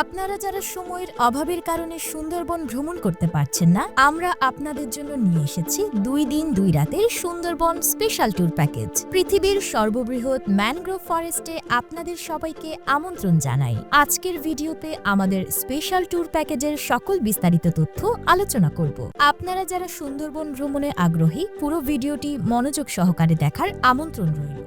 আপনারা যারা সময়ের অভাবের কারণে সুন্দরবন ভ্রমণ করতে পারছেন না, আমরা আপনাদের জন্য নিয়ে এসেছি দুই দিন দুই রাতের সুন্দরবন স্পেশাল ট্যুর প্যাকেজ পৃথিবীর সর্ববৃহৎ ম্যানগ্রোভ ফরেস্টে আপনাদের সবাইকে আমন্ত্রণ জানাই। আজকের ভিডিওতে আমাদের স্পেশাল ট্যুর প্যাকেজের সকল বিস্তারিত তথ্য আলোচনা করব। আপনারা যারা সুন্দরবন ভ্রমণে আগ্রহী, পুরো ভিডিওটি মনোযোগ সহকারে দেখার আমন্ত্রণ রইল।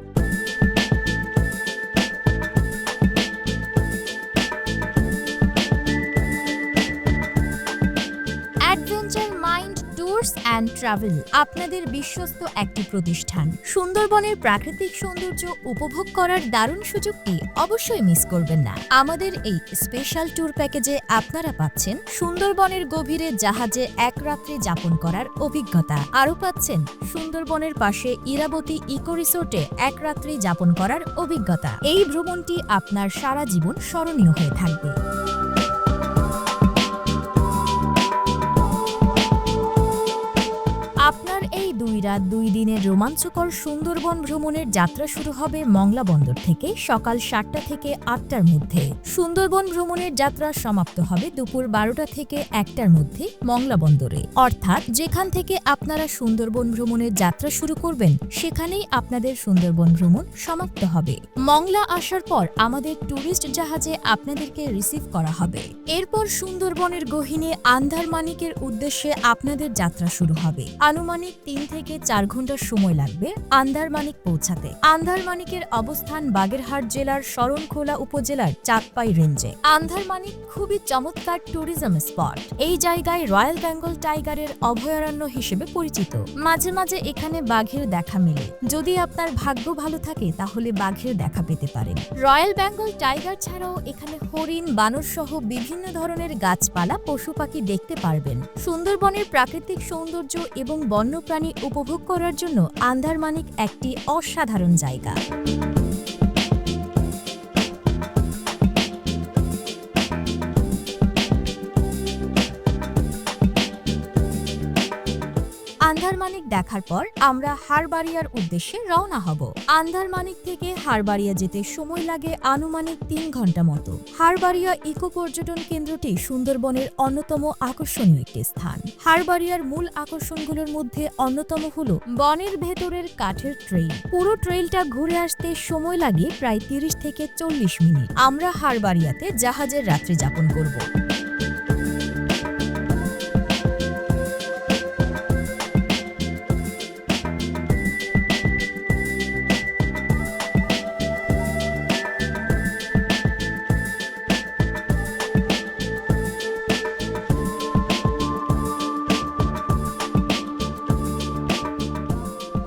ট্যুরস অ্যান্ড ট্রাভেল, আপনাদের বিশ্বস্ত একটি প্রতিষ্ঠান। সুন্দরবনের প্রাকৃতিক সৌন্দর্য উপভোগ করার দারুণ সুযোগটি অবশ্যই মিস করবেন না। আমাদের এই স্পেশাল ট্যুর প্যাকেজে আপনারা পাচ্ছেন সুন্দরবনের গভীরে জাহাজে এক রাত্রি যাপন করার অভিজ্ঞতা। আরও পাচ্ছেন সুন্দরবনের পাশে ইরাবতী ইকো রিসোর্টে এক রাত্রি যাপন করার অভিজ্ঞতা। এই ভ্রমণটি আপনার সারা জীবন স্মরণীয় হয়ে থাকবে। দুই দিনের রোমাঞ্চকর সুন্দরবন ভ্রমণের যাত্রা শুরু হবে মংলা বন্দর থেকে সকাল সাতটা থেকে আটটার মধ্যে। সুন্দরবন ভ্রমণের যাত্রা সমাপ্ত হবে দুপুর বারোটা থেকে একটার মধ্যে মংলা বন্দরে। অর্থাৎ যেখান থেকে আপনারা সুন্দরবন ভ্রমণের যাত্রা শুরু করবেন, সেখানেই আপনাদের সুন্দরবন ভ্রমণ সমাপ্ত হবে। মংলা আসার পর আমাদের ট্যুরিস্ট জাহাজে আপনাদেরকে রিসিভ করা হবে। এরপর সুন্দরবনের গহিনে আন্ধারমানিকের উদ্দেশ্যে আপনাদের যাত্রা শুরু হবে। আনুমানিক তিন থেকে চার ঘণ্টার সময় লাগবে আন্দারমানিক পৌঁছাতে। আন্দারমানিকের অবস্থান বাগেরহাট জেলার শরণখোলা উপজেলার চাঁদপাই রেঞ্জে। আন্ধারমানিক খুবই চমৎকার ট্যুরিজম স্পট এই জায়গায় রয়্যাল বেঙ্গল টাইগারের অভয়ারণ্য হিসেবে পরিচিত। মাঝে মাঝে এখানে বাঘের দেখা মেলে। যদি আপনার ভাগ্য ভালো থাকে, তাহলে বাঘের দেখা পেতে পারেন। রয়্যাল বেঙ্গল টাইগার ছাড়াও এখানে হরিণ বানর সহ বিভিন্ন ধরনের গাছপালা, পশু পাখি দেখতে পারবেন। সুন্দরবনের প্রাকৃতিক সৌন্দর্য এবং বন্যপ্রাণী উপভোগ করার জন্য আন্দারমানিক একটি অসাধারণ জায়গা। আন্ধারমানিক দেখার পর আমরা হারবাড়িয়ার উদ্দেশ্যে রওনা হব। আন্ধারমানিক থেকে হারবাড়িয়া যেতে সময় লাগে আনুমানিক তিন ঘণ্টা মতো। হারবাড়িয়া ইকো পর্যটন কেন্দ্রটি সুন্দরবনের অন্যতম আকর্ষণীয় একটি স্থান। হারবাড়িয়ার মূল আকর্ষণগুলোর মধ্যে অন্যতম হল বনের ভেতরের কাঠের ট্রেইল। পুরো ট্রেইলটা ঘুরে আসতে সময় লাগে প্রায় তিরিশ থেকে চল্লিশ মিনিট। আমরা হারবাড়িয়াতে জাহাজের রাত্রি যাপন করব।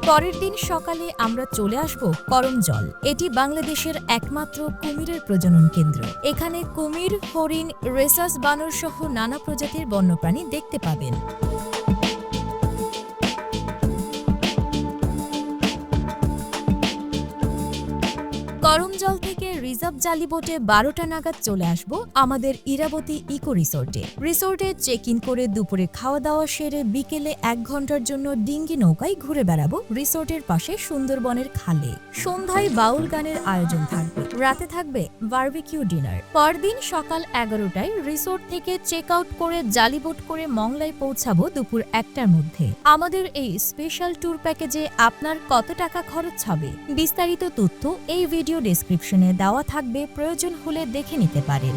পরের দিন সকালে আমরা চলে আসব করমজল এটি বাংলাদেশের একমাত্র কুমিরের প্রজনন কেন্দ্র। এখানে কুমির, হরিণ, রেসাস বানর সহ নানা প্রজাতির বন্যপ্রাণী দেখতে পাবেন। করম জল থেকে রিজার্ভ জালি বোটে বারোটা নাগাদ চলে আসব আমাদের ইরাবতী ইকো রিসোর্টে। রিসোর্টে চেক ইন করে দুপুরে খাওয়া দাওয়া সেরে বিকেলে এক ঘণ্টার জন্য ডিঙ্গি নৌকায় ঘুরে বেড়াবো রিসোর্টের পাশে সুন্দরবনের খালে। সন্ধ্যায় বাউল গানের আয়োজন থাকবে। রাতে থাকবে বার্বিকিউ ডিনার। পরদিন সকাল এগারোটায় রিসোর্ট থেকে চেক আউট করে জালিবোট করে মংলায় পৌঁছাবো দুপুর একটার মধ্যে। আমাদের এই স্পেশাল ট্যুর প্যাকেজে আপনার কত টাকা খরচ হবে? বিস্তারিত তথ্য এই ভিডিও ডেসক্রিপশনে দেওয়া থাকবে। প্রয়োজন হলে দেখে নিতে পারেন।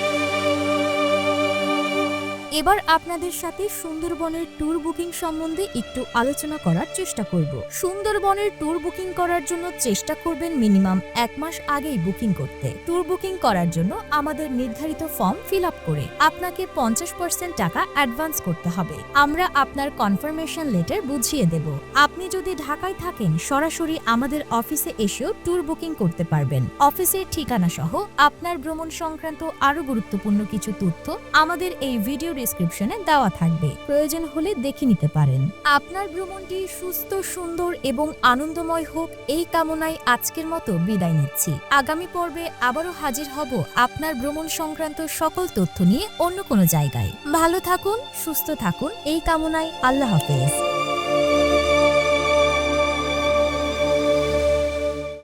এবার আপনাদের সাথে সুন্দরবনের ট্যুর বুকিং সম্বন্ধে একটু আলোচনা করার চেষ্টা করব। সুন্দরবনের ট্যুর বুকিং করার জন্য চেষ্টা করবেন মিনিমাম এক মাস আগেই বুকিং করতে। ট্যুর বুকিং করার জন্য আমাদের নির্ধারিত ফর্ম ফিল আপ করে আপনাকে পঞ্চাশ পার্সেন্ট টাকা অ্যাডভান্স করতে হবে। আমরা আপনার কনফার্মেশন লেটার বুঝিয়ে দেব। আপনি যদি ঢাকায় থাকেন, সরাসরি আমাদের অফিসে এসেও ট্যুর বুকিং করতে পারবেন। অফিসের ঠিকানা সহ আপনার ভ্রমণ সংক্রান্ত আরও গুরুত্বপূর্ণ কিছু তথ্য আমাদের এই ভিডিও ডিসক্রিপশনে দেওয়া থাকবে। প্রয়োজন হলে দেখে নিতে পারেন। আপনার ভ্রমণটি সুস্থ, সুন্দর এবং আনন্দময় হোক, এই কামনায় আজকের মতো বিদায় নিচ্ছি। আগামী পর্বে আবারও হাজির হব আপনার ভ্রমণ সংক্রান্ত সকল তথ্য নিয়ে অন্য কোনো জায়গায়। ভালো থাকুন, সুস্থ থাকুন, এই কামনায় আল্লাহ হাফেজ।